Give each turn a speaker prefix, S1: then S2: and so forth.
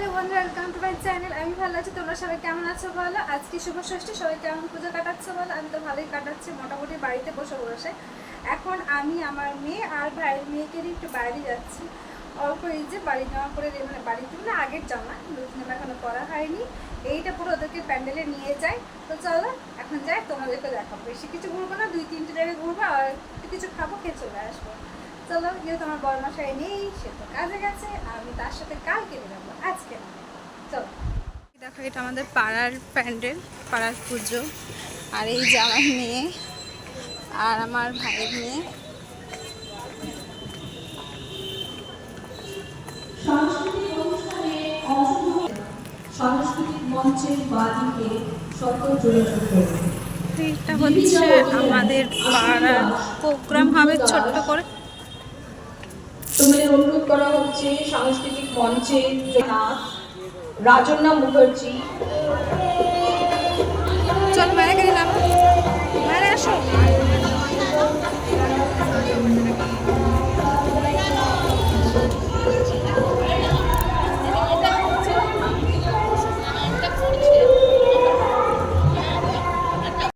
S1: Hello বন্ধুরা welcome to my channel আমি ভালো আছি, তোমরা সবাই কেমন আছো বলো? আজকে শুভ ষষ্ঠী, সবাই কেমন পুজো কাটাচ্ছো বলো? আমি তো ভালোই কাটাচ্ছি, মোটামুটি বাড়িতে বসে বসে। এখন আমি, আমার মেয়ে আর ভাইয়ের মেয়েকে একটু বাইরে যাচ্ছি। অল্প এই যে বাড়ি জামা পরে মানে বাড়িতে মানে আগের জামা জামা এখনও পরা হয়নি। এইটা পুরো ওদেরকে প্যান্ডেলে নিয়ে যাই তো চলো, এখন যাই, তোমাদেরকে দেখাবো। বেশি কিছু ঘুরবো না, দুই তিনটে জায়গায় ঘুরবো আর কিছু খাব, খেয়ে চলে আসব। চলো, যেহেতু আমার বড় মশাই নেই, সে তো কাজে গেছে। তার সাথে কালকে বেরোবো আজকে না। চলো। দেখো এটা আমাদের পাড়ার প্যান্ডেল পাড়ার পুজো। আর এই যে আমার মেয়ে আর আমার ভাইয়ের মেয়ে।
S2: সাংস্কৃতিক অনুষ্ঠানে অংশগ্রহণ সাংস্কৃতিক মঞ্চের বাদিকে সকল যোগাযোগ করবে
S1: এটা হচ্ছে আমাদের পাড়ার প্রোগ্রাম হবে ছোট্ট করে।
S2: তোমাদের অনুরোধ করা হচ্ছে সাংস্কৃতিক মঞ্চে নাথ রাজন্না মুখার্জি